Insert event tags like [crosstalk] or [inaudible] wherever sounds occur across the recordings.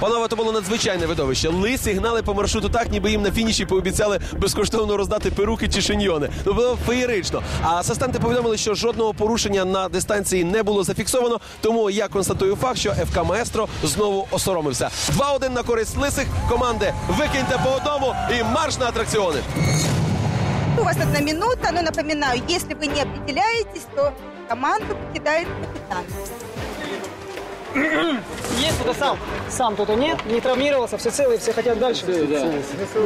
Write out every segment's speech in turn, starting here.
Панове, то було надзвичайне видовище. Лисі гнали по маршруту так, ніби їм на фініші пообіцяли безкоштовно роздати перуки чи шиньйони. Ну було феєрично. А асистенти повідомили, що жодного порушення на дистанції не було зафіксовано. Тому я констатую факт, що ФК Маестро знову осоромився. 2-1 на користь лисих команди. Викиньте по одному і марш на атракціони. У вас одна минута, но напоминаю, если вы не определяетесь, то команду покидает капитан. Есть кто-то сам? Сам кто-то нет? Не травмировался, все целые, все хотят дальше?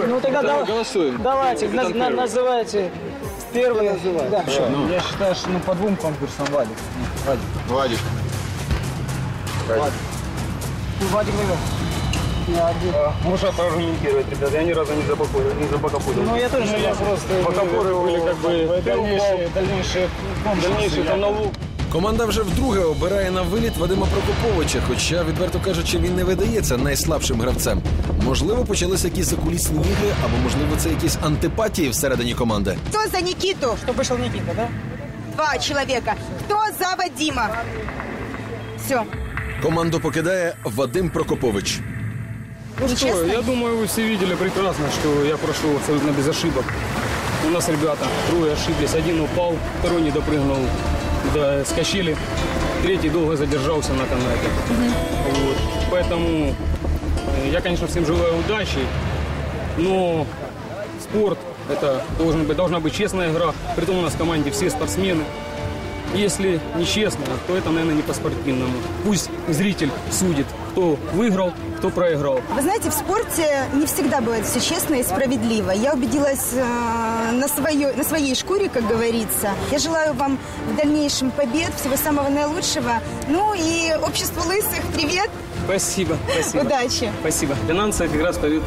Ну тогда да, голосуем. давайте, на- на- называйте первый. Да. Я считаю, что ну, по двум конкурсам Вадик. Вадик. Владик. Вадик выиграл. Я один. Можно прокомментировать, ребят, я ни разу не забакурил, не забакапурил. Ну я тоже не я просто... Бакапуры были как бы Дальнейшие, дальнейшие дальнейший там на лук. Команда вже вдруге обирає на виліт Вадима Прокоповича, хоча, відверто кажучи, він не видається найслабшим гравцем. Можливо, почалися якісь закулісні ігри, або можливо це якісь антипатії всередині команди. Кто за Никиту? Что вышел Никита, да? Два человека. Кто за Вадима? Все. Команду покидає Вадим Прокопович. Ну что, я думаю, вы все видели прекрасно, что я прошел абсолютно без ошибок. У нас ребята трое ошиблись. Один упал, второй не допрыгнул До скачели, третий долго задержался на канате. Вот. Поэтому э, я, конечно, всем желаю удачи, но спорт это должен быть, должна быть честная игра. Притом у нас в команде все спортсмены. Если нечестно, то это, наверное, не по-спортивному. Пусть зритель судит, кто выиграл, кто проиграл. Вы знаете, в спорте не всегда бывает все честно и справедливо. Я убедилась э, на, своей, на своей шкуре, как говорится. Я желаю вам в дальнейшем побед, всего самого наилучшего. Ну и обществу лысых привет, Спасибо, спасибо. удачи. Спасибо. Финансы как раз поют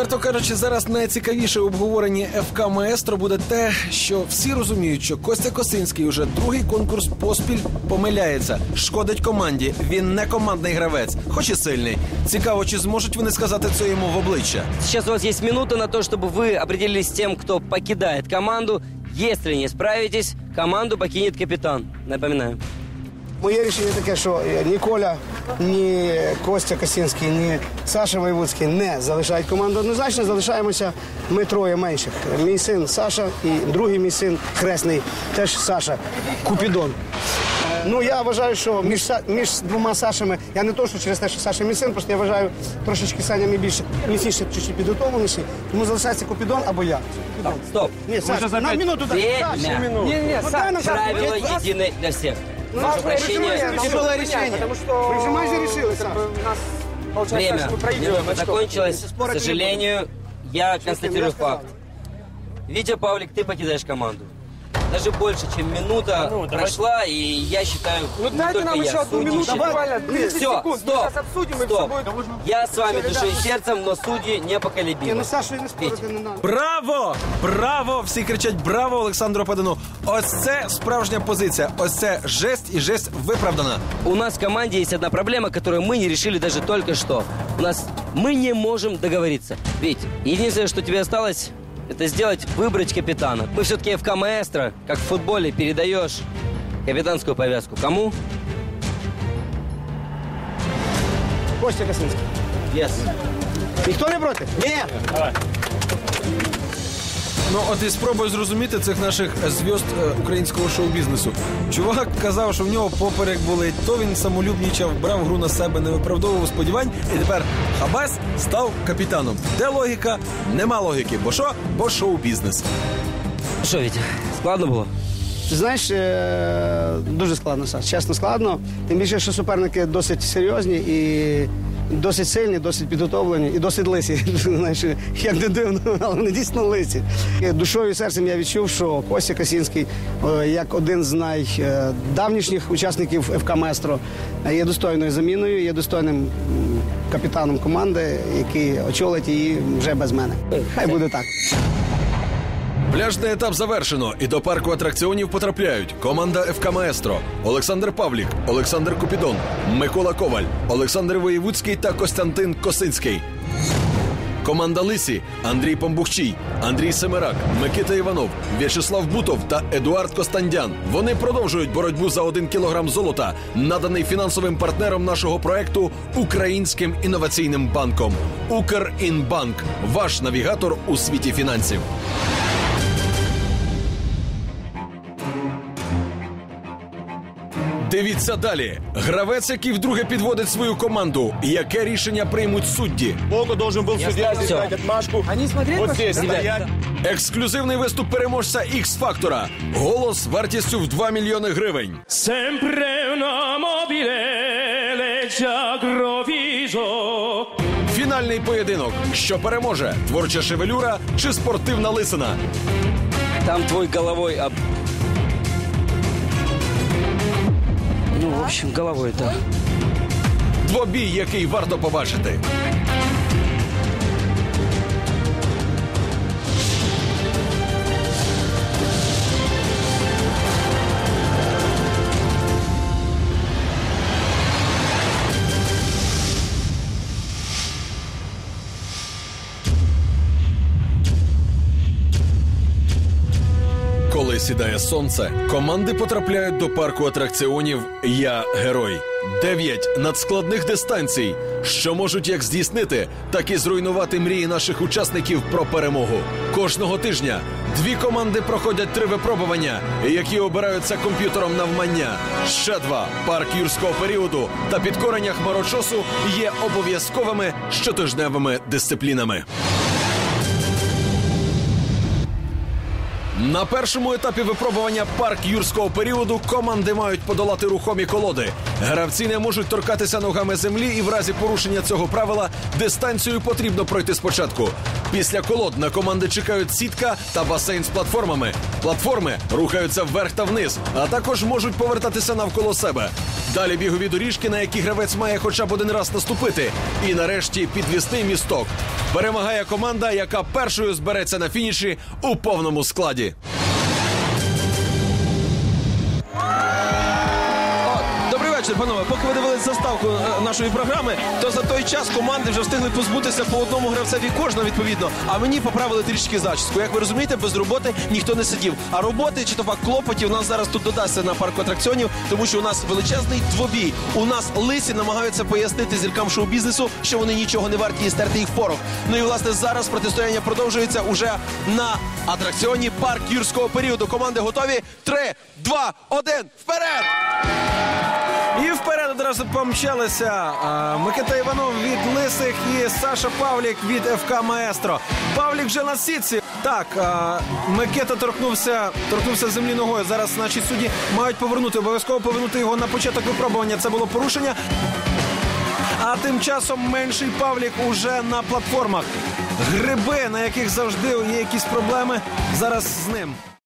Відверто кажучи, зараз найцікавіше обговорення ФК Маестро буде те, що всі розуміють, що Костя Косинський уже другий конкурс поспіль помиляється, шкодить команді. Він не командний гравець, хоч і сильний. Цікаво, чи зможуть вони сказати це йому в обличчя. Сейчас у вас есть минута на то, чтобы вы определились с тем, кто покидает команду. Если не справитесь, команду покинет капитан. Напоминаю. Моє рішення таке, що ні Коля, ні Костя Косінський, ні Саша Воєвудський не залишають команду. Однозначно залишаємося ми троє менших. Мій син Саша і другий мій син хресний, теж Саша Купідон. Ну я вважаю, що між, між двома Сашами, я не то, що через те, що Саша мій син, просто я вважаю трошечки Саня мій більше міцніше, чуть-чуть підготовленіший. Тому залишається Купідон або я. Купідон. Стоп. Ні, Саша, на минуту дай. Время. Саша, минуту. Ну, дай Саша. Правила Є- для всех. Ну, Прошу прощения. Не было решения. Потому решилось, нас, Время закончилось. К сожалению, я констатирую факт. Витя Павлик, ты покидаешь команду Даже больше, чем минута прошла, и я считаю, Ну не дайте только нам я, еще одну судьи минуту, считают. буквально 30 Все, секунд. Мы стоп, сейчас обсудим, и все стоп. будет... Я с вами душой и сердцем, но судьи Ні, ну непоколебимы. Сашу і не спорити не надо. Браво! Браво! Всі кричать браво Олександру Падану. Ось це справжня позиція. Ось це жесть і жесть виправдана. У нас в команде есть одна проблема, которую мы не решили даже только что. У нас мы не можем договориться. Ведь единственное, что тебе осталось, это сделать, выбрать капитана. Мы все-таки ФК Маэстро, как в футболе, передаешь капитанскую повязку. Кому? Костя Косинський. Yes. Ніхто не проти? Ні. Ну от і спробуй зрозуміти цих наших зв'язд е, українського шоу-бізнесу. Чувак казав, що в нього поперек болить, то він самолюбнічав, брав гру на себе, не виправдовував сподівань, і тепер Хабас став капітаном. Де логіка? Нема логіки. Бо що? Бо шоу-бізнес. Що, Вітя, складно було? Ти знаєш, е, дуже складно, Саш, чесно складно. Тим більше, що суперники досить серйозні і досить сильні, досить підготовлені і досить лисі. [laughs] Знаєш, як не дивно, але вони дійсно лисі. Душою і серцем я відчув, що Костя Касінський, е, як один з найдавнішніх учасників ФК Местро, е, є достойною заміною, є достойним капітаном команди, який очолить її вже без мене. Хай буде так. Пляжний етап завершено, і до парку атракціонів потрапляють команда ФК Маестро, Олександр Павлік, Олександр Купідон, Микола Коваль, Олександр Воєвудський та Костянтин Косинський. Команда Лисі Андрій Помбухчій, Андрій Семерак, Микита Іванов, В'ячеслав Бутов та Едуард Костандян. Вони продовжують боротьбу за один кілограм золота, наданий фінансовим партнером нашого проекту Українським інноваційним банком. Укрінбанк ваш навігатор у світі фінансів. Дивіться далі. Гравець, який вдруге підводить свою команду. Яке рішення приймуть судді? Богу должен был судья здесь Всё. дать отмашку. Здесь стоять. Ексклюзивний виступ переможця X фактора. Голос вартістю в 2 мільйони гривень. Sempre una mobile legge aggroviso Фінальний поєдинок. Що переможе? Творча шевелюра чи спортивна лисина? Там твой головой об... Ну, в общем, головой, так. Двобій, який варто побачити. Сідає сонце, команди потрапляють до парку атракціонів Я герой. Дев'ять надскладних дистанцій, що можуть як здійснити, так і зруйнувати мрії наших учасників про перемогу. Кожного тижня дві команди проходять три випробування, які обираються комп'ютером навмання. Ще два парк юрського періоду та підкорення хмарочосу є обов'язковими щотижневими дисциплінами. На першому етапі випробування парк юрського періоду команди мають подолати рухомі колоди. Гравці не можуть торкатися ногами землі, і в разі порушення цього правила дистанцію потрібно пройти спочатку. Після колод на команди чекають сітка та басейн з платформами. Платформи рухаються вверх та вниз, а також можуть повертатися навколо себе. Далі бігові доріжки, на які гравець має хоча б один раз наступити. І нарешті підвісний місток. Перемагає команда, яка першою збереться на фініші у повному складі. Вечір, панове. Поки ви дивились заставку е, нашої програми, то за той час команди вже встигли позбутися по одному гравцеві кожна відповідно. А мені поправили трішки зачіску. Як ви розумієте, без роботи ніхто не сидів. А роботи чи то пак клопотів нас зараз тут додасться на парку атракціонів, тому що у нас величезний двобій. У нас лисі намагаються пояснити зіркам шоу-бізнесу, що вони нічого не варті і стерти їх порох. Ну і власне зараз протистояння продовжується уже на атракціоні парк юрського періоду. Команди готові. Три, два, один, вперед! І вперед одразу помчалися Микита Іванов від Лисих і Саша Павлік від ФК Маестро. Павлік вже на сітці. Так, Микита торкнувся, торкнувся землі ногою. Зараз наші судді мають повернути, обов'язково повернути його на початок випробування. Це було порушення. А тим часом менший Павлік уже на платформах. Гриби, на яких завжди є якісь проблеми, зараз з ним.